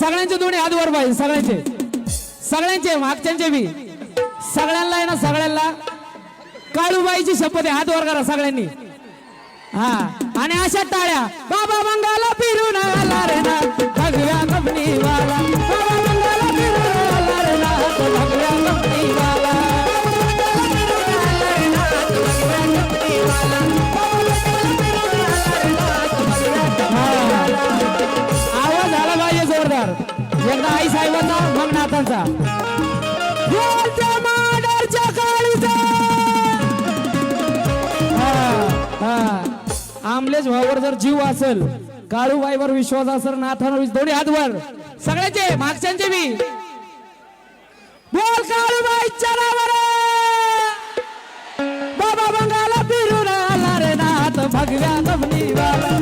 सगळ्यांचे दोन्ही हात वर पाहिजे सगळ्यांचे. सगळ्यांचे मागच्यांचे बी सगळ्यांना आहे ना सगळ्यांना. काळूबाईची शपथ आहे हात वर करा सगळ्यांनी. हा. आणि अशा टाळ्या. बाबा मंगाला फिरून एकदा आई साहेबांचा मग नाथांचा. आमलेश भावावर जर जीव असेल काळूबाईवर विश्वास असेल नाथान विश्वास दोन्ही हातवर. सगळ्याचे मागच्यांचे बी बोल काळूबाईच्या नावावर बाबा बंगाला फिरून आला रे नाथ भगव्या जमनीवाला